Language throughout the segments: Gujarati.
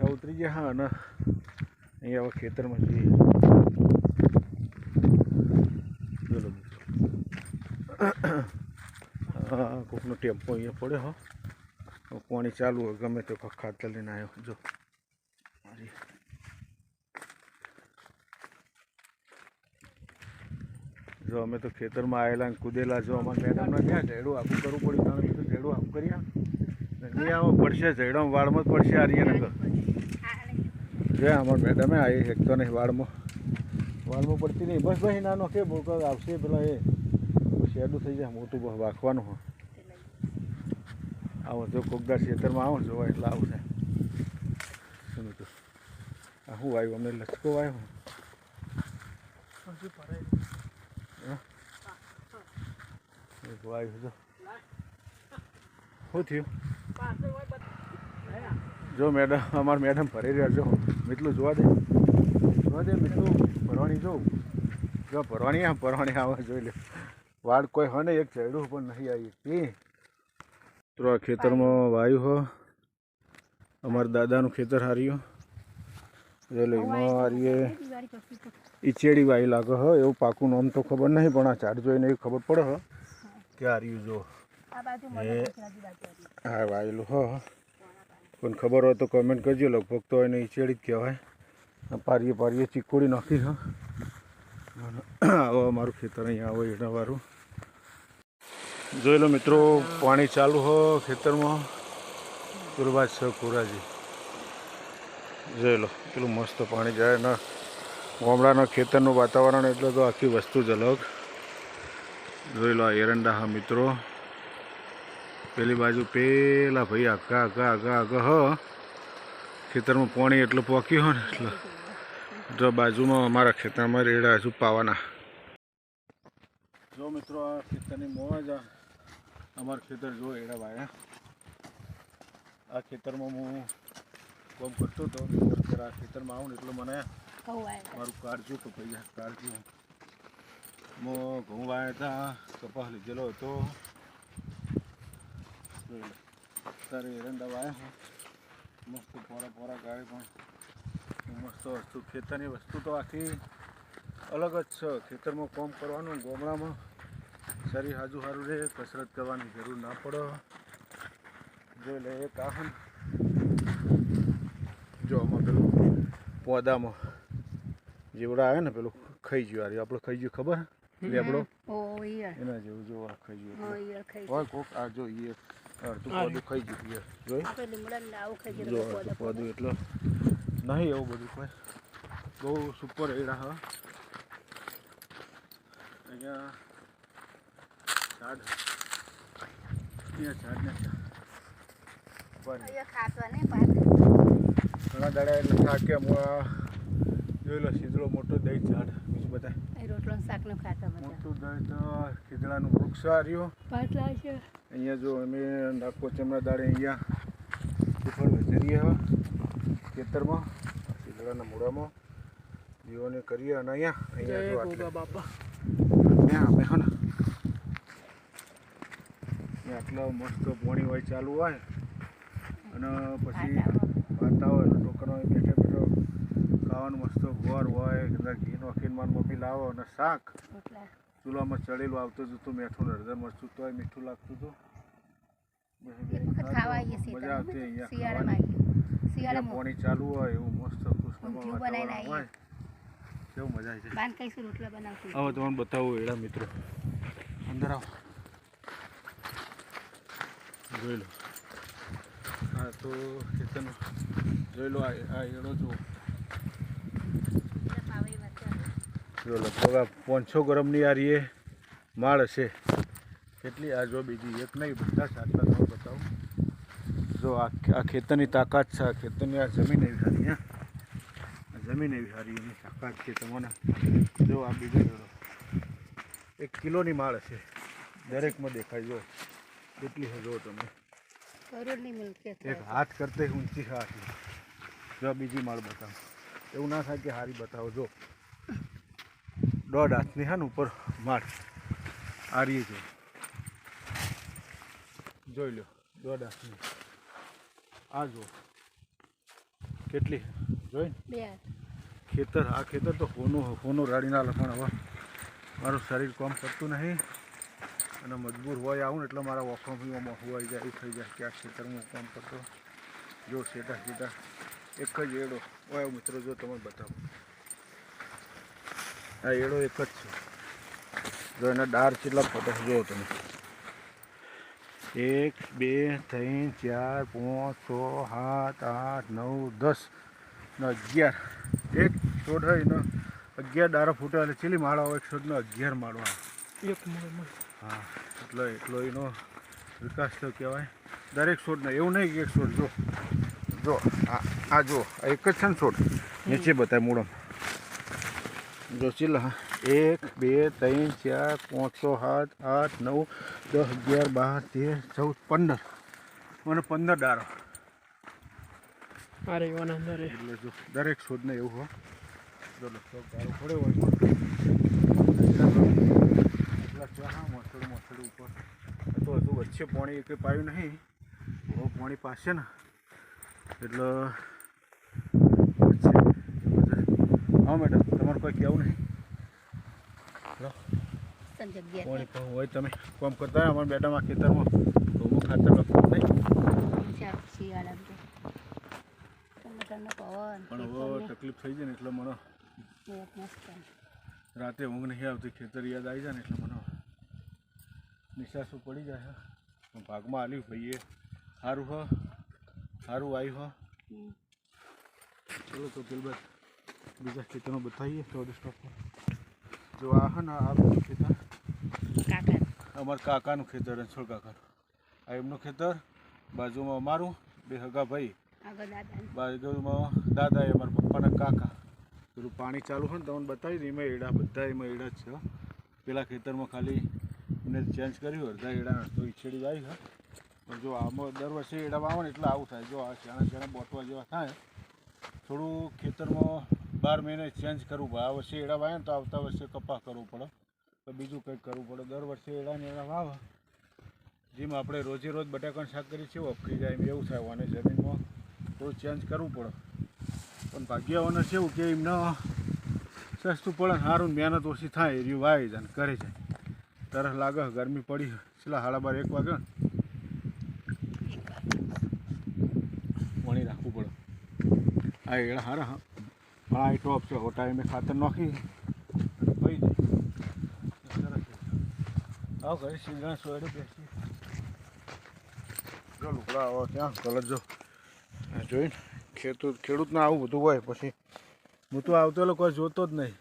હેઠા ઉતરી ગયા હા અને અહીંયા હવે ખેતરમાં જઈએ. હા કોકનો ટેમ્પો અહીંયા પડ્યો હો. પાણી ચાલુ હોય ગમે તે ખાતર લઈને આવ્યો જો. મારી. જો અમે તો ખેતરમાં આવેલા કુદેલા જો અમારે મેડમને ક્યાં ઝેડું આખું કરવું પડ્યું કારણ કે ઝેડું આખું કર્યા આવ નહીં આમાં પડશે ઝેડામાં વાળમાં જ પડશે આર્યનગર. જે અમાર મેડમે આવી શકતો નહીં વાળમાં વાળમાં પડતી નહીં. બસ ભાઈ નાનો કે બોક આવશે પેલા એ. શેડું થઈ જાય મોટું બસ વાંખવાનું હોય. આવો જો કોકદાર ખેતરમાં આવો જોવા એટલે આવશે. શું તો આ શું આવ્યું અમને લચકો આવ્યો આવ્યું જો. શું થયું? જો મેડમ અમારા મેડમ ભરી રહ્યા જો મીઠલું જોવા દે. જોવા દે મીઠલું. ભરવાની જોઉં જો ભરવાની આ ભરવાની આવે જોઈ લે. વાડ કોઈ હોય ને એક ચડ્યું પણ નહીં આવી. તે તો આ ખેતરમાં વાયુ હો. અમારા દાદાનું ખેતર હાર્યું. એટલે એમાં હારીએ ઈચેડી વાયુ લાગે હો. એવું પાકું નામ તો ખબર નહીં પણ આ ઝાડ જોઈને એ ખબર પડે હો. કે હાર્યું જો. હા? વાયેલું હો. પણ ખબર હોય તો કમેન્ટ કરજો. લગભગ તો એને ઈચેડી જ કહેવાય. પારીએ પારીએ ચીકોડી નાખી હા આવો અમારું ખેતર અહીંયા આવો એનાવાળું જોઈ લો મિત્રો, પાણી ચાલુ હો ખેતરમાં. ગુરબાજ છે કુરાજી જોઈ લો પેલું મસ્ત પાણી જાય ને. ગામડાના ખેતરનું વાતાવરણ એટલે તો આખી વસ્તુ જ અલગ. જોઈ લો આ એરંડા હા મિત્રો. પેલી બાજુ પેલા ભાઈ આગા આગા આગા આગા હ. ખેતરમાં પાણી એટલું પોક્યું હોય ને એટલે. જો બાજુમાં અમારા ખેતરમાં રેડા હજુ પાવાના. જો મિત્રો આ ખેતરની મોજ આ અમારું ખેતર જો એડા વાયા. આ ખેતરમાં હું કોમ કરતો હતો આ ખેતરમાં આવું ને એટલે મને મારું કાળજું તો પૈસા કાળજું હું ઘઉં વાયા હતા કપાસ લીધેલો હતો. અત્યારે એરંડા વાયા મસ્ત પોરા પોરા ગાય પણ. મસ્ત વસ્તુ ખેતરની વસ્તુ તો આખી અલગ જ છે. ખેતરમાં કોમ કરવાનું ગોમડામાં શરીર હાજુ સારું રહે કસરત કરવાની જરૂર ના પડે. જોઈ લે એક આહન. જો આમાં પેલું પોદામાં જીવડા આવે ને પેલું ખાઈ ગયું આર્યું આપણે ખાઈ ગયું ખબર? લેબડો? એના જેવું જો ખાઈ ગયું હોય કોક આ જો એ અડધું પોદું ખાઈ ગયું. એ અડધું પોદું એટલે નહીં એવું બધું કોઈ. બહુ સુપર એડા હા. અહીંયા ઝાડ. અહીંયા ઝાડ ને ઘણા દાડા એટલે થાકે હું આ જોઈ લો શીતળો મોટો દહીં ઝાડ. બધા? રોટલો ને શાકનું ખાતા બધા. મોટું દહીં તો ખીજડાનું વૃક્ષ આ પાટલા છે. અહીંયા જો અમે નાકો ચમડા દાડે અહીંયા શ્રીફળ વેચરીએ ખેતરમાં ખીદડાના મૂળામાં. દીવોને કરીએ અને અહીંયા અહીંયા જો બાપા. અહીંયા અમે હો ને આટલા મસ્ત પોણી હોય ચાલુ હોય. અને પછી વાતા હોય એટલે ટોકરો બેઠે બેઠો ખાવાનું મસ્ત ગોર હોય અંદર ઘી નોખીને મારી મમ્મી લાવો અને શાક. ચૂલામાં ચડેલું આવતું જ હતું મીઠું ને હળદર મરચું તો મીઠું લાગતું હતું. મજા આવતી અહીંયા ખાવાની. પાણી ચાલુ હોય એવું મસ્ત કૃષ્ણમાં વાતાવરણ હોય. કેવું મજા આવી છે બાન કઈશું રોટલા બનાવતી હવે તમને બતાવું એડા મિત્રો. અંદર આવો. જોઈ લો. હા તો ખેતરનો જોઈ લો આ એડો જો જો લગભગ આ પાંચસો ગ્રામની આ રીએ માળ હશે કેટલી આ જો બીજી એક નહીં બધા સાતલા તમે બતાવું. જો આ ખેતરની તાકાત છે આ ખેતરની આ જમીન એવી સારી હા. આ જમીન એવી સારી એની તાકાત છે તમને. જો આ બીજો એક કિલોની માળ હશે દરેકમાં દેખાય જો. કેટલી છે જો તમે. એક હાથ કરતે ઊંચી આટલી જો બીજી માળ બતાવો. એવું ના થાય કે હારી બતાવો જો. દોઢ હાથની હા ને ઉપર માળ આરી જો જોઈ લો દોઢ હાથની. આ જો કેટલી? જોઈ? ખેતર આ ખેતર તો હોનું ફોનો રાડીના લખણ હવે. મારું શરીર કામ કરતું નહીં અને મજબૂર હોય આવું ને એટલે મારા વોફામાં હોવાઈ જાય એવું થઈ જાય કે આ ખેતરમાં કામ કરતો. જો સીધા સીધા એક જ એડો હોય મિત્રો જો તમે બતાવો. આ એડો એક જ છે. જો એના ડાર કેટલા ફોટો જુઓ તમે. એક બે ત્રણ ચાર પાંચ છ સાત આઠ નવ દસ ને અગિયાર. એક છોડ હોય ને અગિયાર દારા ફૂટે એટલે ચીલી માળા હોય? એક છોડને અગિયાર માળો એક હા એટલે એટલો એનો વિકાસ થયો કહેવાય. દરેક છોડને એવું નહીં કે એક છોડ જો જો આ આ જો આ એક જ છે ને છોડ નીચે બતાય મૂળમ. જો ચીલા એક બે ત્રણ ચાર પાંચ છ સાત આઠ નવ દસ અગિયાર બાર તેર ચૌદ પંદર. અને પંદર ડારો. અરે અંદર. એટલે જો દરેક છોડને એવું હોય જો લગભગ દારો પડ્યો હોય મસળ મસળ ઉપર. તો હજુ વચ્ચે પાણી એક પાયું નહીં. બહુ પાણી પાસે ને. એટલે વચ્ચે હા મેડમ તમારે કોઈ કહેવું નહીં. કહું હોય તમે. કોમ કરતા હોય અમારા મેડમ આ ખેતરમાં તો હું ખાતર લખું નહીં? પણ હવે તકલીફ થઈ જાય ને એટલે મને રાતે ઊંઘ નહીં આવતી ખેતર યાદ આવી જાય ને એટલે મને નિશાસો પડી જાય પણ ભાગમાં આલ્યું ભાઈએ. સારું હ. સારું આવ્યું હ. ચલો પેલબાદ બીજા ખેતરમાં બતાવીએ તો સ્ટોપ જો આ હે ને આ બધું ખેતર અમારા કાકાનું ખેતર રણછોડ કાકા આ એમનું ખેતર બાજુમાં અમારું બે હગા ભાઈ બાજુમાં દાદા એ અમારા પપ્પાના કાકા પેલું પાણી ચાલુ હોય ને તમને બતાવી દઈએ એમાં એડા બધા એમાં એડા જ છે પેલા ખેતરમાં ખાલી એમને ચેન્જ કર્યું અડધા એડા તો ઈછેડી જાય હા પણ જો આમાં દર વર્ષે એડા આવે ને એટલે આવું થાય જો આ ચાણા ચાણા બોટવા જેવા થાય થોડું ખેતરમાં બાર મહિને ચેન્જ કરવું પડે. આ વર્ષે એડા વાવે ને તો આવતા વર્ષે કપા કરવું પડે. તો બીજું કંઈક કરવું પડે. દર વર્ષે એડા ને એડા વાવે. જેમ આપણે રોજે રોજ બટાકાનું શાક કરીએ છીએ વફરી જાય એમ એવું થાય. અને જમીનમાં થોડું ચેન્જ કરવું પડે. પણ ભાગ્યવાને છે એવું કે એમને સસ્તું પડે સારું ને મહેનત ઓછી થાય. એ રહ્યું વાવી જાય ને કરે જાય. તરસ લાગે, ગરમી પડી. છેલ્લા સાડા બાર, એક વાગે વણી રાખવું પડે. આ એડા હારા હા. આ ટોપ છે હો ટાઈમે ખાતર નાખી. જાય આવો ઘરે સોયડે બેસી. જો લુકડા આવો ત્યાં કલર જો. જોઈને ખેડૂત ખેડૂતને આવું બધું હોય પછી. હું તો આવતો કોઈ જોતો જ નહીં.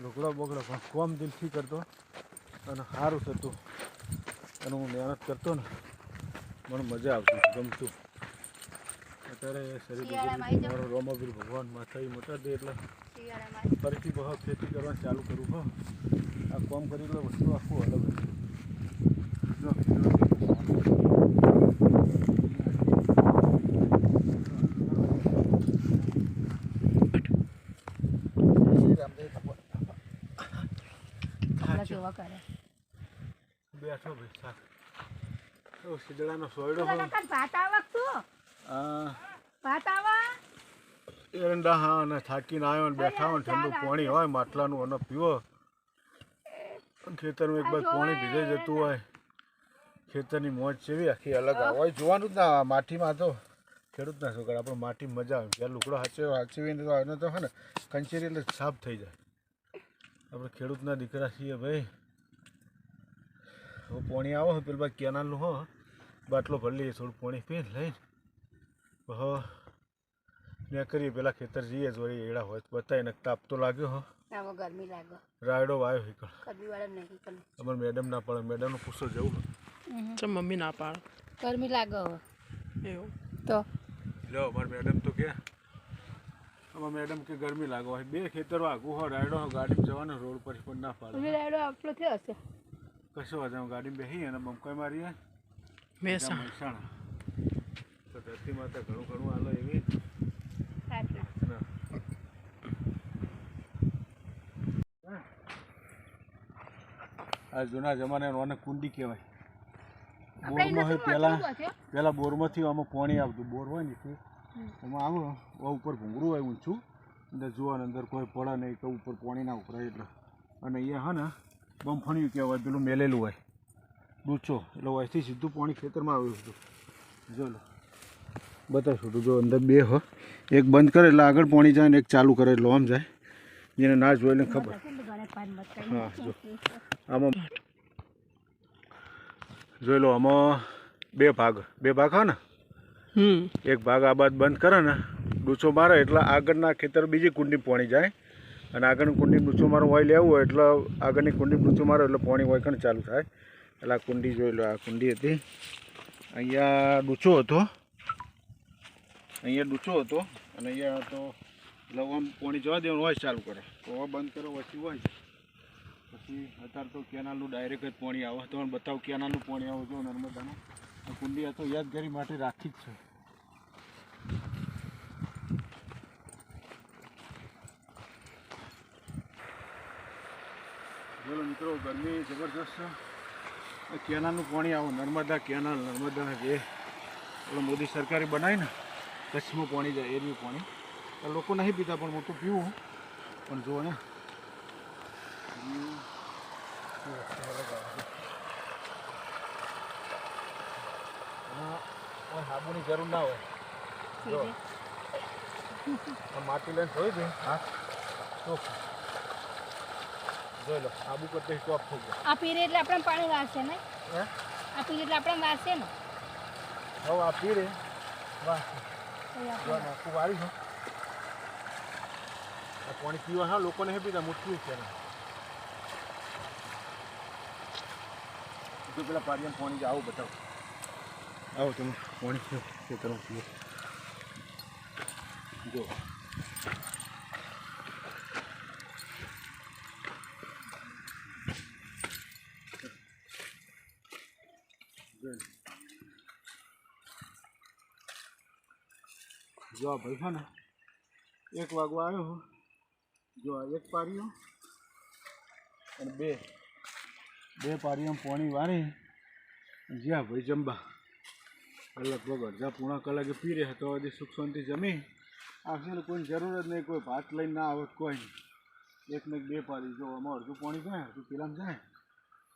લુકડો બગડો પણ કોમ દિલથી કરતો. અને સારું થતું. અને હું મહેનત કરતો ને મને મજા આવતી ગમતું. અત્યારે શરીર રોમાવીર ભગવાન માથા ઈ મોટા દે એટલે ફરીથી બહુ ખેતી કરવાનું ચાલુ કરું હો. આ કામ કરી એટલે વસ્તુ આખું અલગ બેઠો ભાઈ સાહેબ શીદડાનો સોયડો ભાત આવક તું એરંડા હા અને થાકીને આવ્યો ને બેઠા હોય ઠંડુ પાણી હોય માટલાનું અને પીવો. ખેતરમાં એક બાજુ પાણી ભીજાઈ જતું હોય. ખેતરની મોજ જેવી આખી અલગ આવે. હોય જોવાનું જ ના. માટીમાં તો ખેડૂતના છોકરા આપણે માટી મજા આવે. જ્યારે લુકડો હાચવ્યો હાચવીને તો આને તો હે ને કંચેરી એટલે સાફ થઈ જાય. આપણે ખેડૂતના દીકરા છીએ ભાઈ. હવે પાણી આવો પેલા કેનાલનું હો. બાટલો ભરી લઈએ થોડું પાણી પી લઈને. હવે ત્યાં કરીએ પેલા ખેતર જઈએ જોઈ એડા હોય તો બતાવીએ ને તાપ તો લાગ્યો હો. આવો ગરમી લાગે. રાયડો વાયો હીકળ કદી વાળા નહીં મેડમ ના પડે નું પૂછો જવું ચમ મમ્મી ના પાડે. ગરમી લાગે હવે. એવું. તો? લો અમારે મેડમ તો કે અમારે મેડમ કે ગરમી લાગો હોય. બે ખેતરો આગું હો રાયડો ગાડી જવાનો રોડ પર પણ ના પાડે. રાયડો આપણો થયો હશે. કશો વાંધો ગાડી ગાડીમાં બેસી અને બમકાઈ મારીએ. મેસા મહેસાણા તો ધરતી માતા ઘણું ઘણું હાલો એવી. આ જૂના જમાના આને કુંડી કહેવાય. બોરમાં હોય પહેલા. પહેલાં બોરમાંથી આમાં પાણી આવતું. બોર હોય ને તે. એમાં આવું ઉપર ભૂંગળું હોય ઊંચું અને જોવાનું અંદર કોઈ પડે નહીં તો ઉપર પાણી ના ઉભરાય એટલે. અને એ હા ને બમફણિયું કહેવાય પેલું મેલેલું હોય. ડૂચો એટલે અહીંથી સીધું પાણી ખેતરમાં આવ્યું હતું. જો લો. બતાવશું તો જો અંદર બે હો. એક બંધ કરે એટલે આગળ પાણી જાય ને એક ચાલુ કરે એટલે આમ જાય. જેને ના જોઈને ખબર. હા જો. આમાં જોઈ લો આમાં બે ભાગ. બે ભાગ હા ને? એક ભાગ આ બાદ બંધ કરે ને ડૂચો મારે એટલે આગળના ખેતર બીજી કુંડી પોણી જાય. અને આગળની કુંડી ડૂચો મારો હોય લેવું હોય એટલે આગળની કુંડી ડૂચો મારો એટલે પોણી હોય કણ ચાલુ થાય. એટલે આ કુંડી જોઈ લો આ કુંડી હતી. અહીંયા ડૂચો હતો. અહીંયા ડૂચો હતો અને અહીંયા તો એટલે આમ પોણી જવા દેવાનું હોય ચાલુ કરે. તો બંધ કરો વચ્ચે હોય પછી અત્યારે તો કેનાલનું ડાયરેક્ટ જ પાણી આવે. તો બતાવું કેનાલનું પાણી આવે જો નર્મદાનું. આ કુંડી આ તો યાદગારી માટે રાખી જ છે. બોલો મિત્રો, ગરમી જબરજસ્ત છે. કેનાલનું પાણી આવું, નર્મદા કેનાલ, નર્મદા જે મોદી સરકારે બનાવી ને કચ્છમાં પાણી જાય એરવી પાણી. તો લોકો નહીં પીતા પણ હું તો પીવું પણ જુઓ ને. સાબુની જરૂર ના હોય. માટી લઈને જોઈ દે. હા. જોઈ લો સાબુ કરતા સ્ટોપ થઈ ગયો. આ પીરે એટલે આપણે પાણી વાસે ને? હે? આ પીરે એટલે આપણે વાસે ને? હવે આ પીરે વાહ નાખું વાળી છો પાણી પીવા હા લોકોને હે પીતા મોટું છે તો પેલા પારિયાને પાણી આવું બતાવો આવો તમે પાણી પીઓ ખેતરમાં પીઓ. જો. જો આ ભાઈ ને, એક વાગવા આવ્યો હું. જો એક પારીઓ અને બે. બે પારીઓ પાણી વાળી. જ્યાં ભાઈ જમવા. લગભગ અડધા પૂણા કલાકે પી રહ્યા તો હજી સુખ શાંતિ જમી. આખી કોઈ જરૂર જ નહીં, કોઈ ભાત લઈને ના આવત કોઈ નહીં એક ને બે પારી જો આમાં અડધું પાણી જાય અડધું પેલામાં જાય.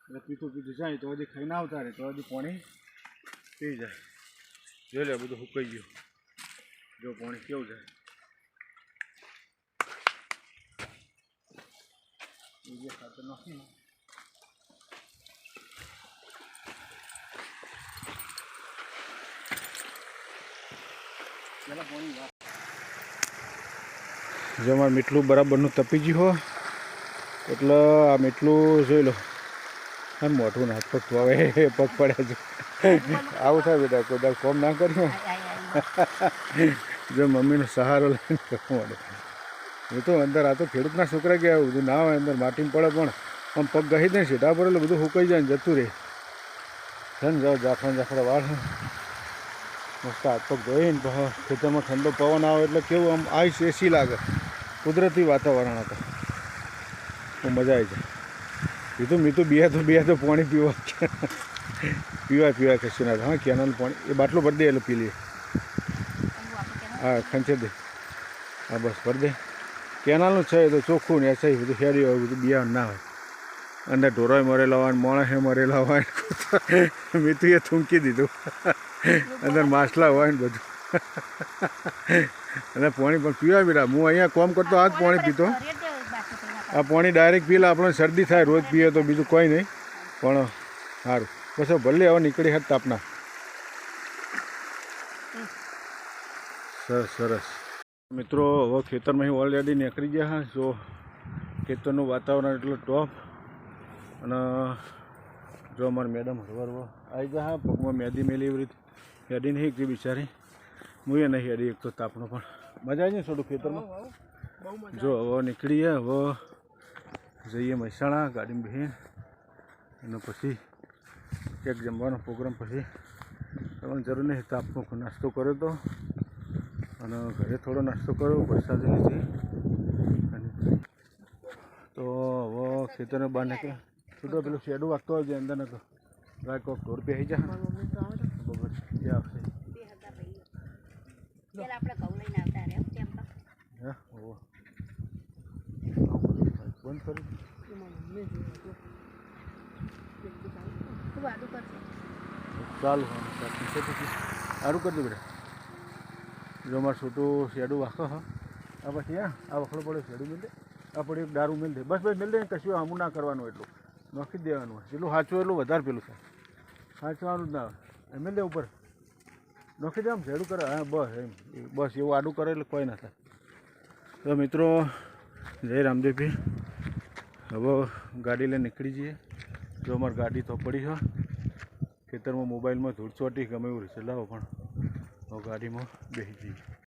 એટલે પીતું પીતું જાય, તો હજી ખાઈને આવતા રહે, તો હજી પાણી પી જાય. જોઈ લે બધું સુકાઈ ગયું. જો પાણી કેવું જાય એ ખાતર નાખી ને જો મારે મીઠલું બરાબરનું તપી ગયું હો એટલે આ મીઠલું જોઈ લો. એમ મોઢું ને હાથ પગ ધોવે પગ પડ્યા છે. આવું થાય બેટા કોઈ કોમ ના કર્યું. જો મમ્મીનો સહારો લઈને કરવો માંડે એ તો અંદર આ તો ખેડૂતના છોકરા ગયા બધું ના હોય અંદર માટીમાં પડે પણ આમ પગ ગહી દે સીધા પર એટલે બધું સુકાઈ જાય ને જતું રહે. છે ને, જાઓ જાફરા જાફરા વાળ મસ્ત હાથ પગ ધોઈને ખેતરમાં ઠંડો પવન આવે એટલે કેવું આમ આઈસ એસી લાગે. કુદરતી વાતાવરણ હતું. તો મજા આવી જાય. કીધું મીઠું બે તો બે તો પાણી પીવા પીવા પીવા કશું ના હા, કેનાલ પાણી. એ બાટલો ભરી દે એટલે પી લઈએ. હા ખંચે દે હા બસ ભરી દે. કેનાલનું છે તો ચોખ્ખું ને એસાઈ બધું શેરી હોય બધું બિયારણ ના હોય. અંદર ઢોરોય મરેલા હોય મોણસે મરેલા હોય મીઠું એ થૂંકી દીધું. અંદર માછલા હોય ને બધું. અને પાણી પણ પીવા બીરા હું અહીંયા કોમ કરતો આ જ પાણી પીતો. આ પાણી ડાયરેક્ટ પીલા. આપણને શરદી થાય રોજ પીએ તો બીજું કોઈ નહીં. પણ સારું. બસ ભલે હવે નીકળી હાથ તાપના. સરસ સરસ. મિત્રો, હવે ખેતરમાં ઓલરેડી નીકળી ગયા હા, જો ખેતરનું વાતાવરણ એટલું ટોપ. અને જો અમારા મેડમ હરવાર આવી ગયા હા પગમાં મેદી મેલી એવી રીતે. હેડી નહીં કે બિચારી. હું એ નહીં હેડી, એક તો તાપનો પણ. મજા આવી ને થોડું ખેતરમાં? જો, હવે નીકળીએ હવે જઈએ મહેસાણા, ગાડીમાં બેહીને. અને પછી એક જમવાનો પ્રોગ્રામ પછી. તમને જરૂર નહીં, તાપનો નાસ્તો કર્યો તો. અને ઘરે થોડો નાસ્તો કર્યો વરસાદ લીધી અને તો હવે ખેતરને બહાર નીકળે છૂટો પેલું શેડું વાગતો હોય છે અંદર નતો ગાય કોક ઢોર પહેરી જા મારી ત્યાં આવશે. પેલા આપણે ઘઉં લઈને આવતા રહ્યા તેમ તો? હે ઓહો આવું બધું કરી. ચાલુ સારું કરી દઉં બેટા. જો અમારે છોટું શેડું વાખો હા. આ પછી હા આ વખડો પડે શેડું મેળ દે આ પડે એક દારૂ મેળ દે બસ બસ મેળ દે કશું આમ ના કરવાનું એટલું. નોખી જ દેવાનું જેટલું સાચું એટલું વધારે પેલું છે સાચવાનું જ ના આવે મેળ દે ઉપર. નોખી દે આમ શેડું કરે. હા, બસ એમ. બસ એવું આડું કરે એટલે કોઈ ના થાય. તો મિત્રો, જય રામદેવભાઈ હવે ગાડી લઈને નીકળી જઈએ. જો અમારી ગાડી તો પડી છે ખેતરમાં મોબાઈલમાં ધૂળ ચોટી ગમે એવું રીતે લાવો પણ. ગાડીમાં બેસી જઈએ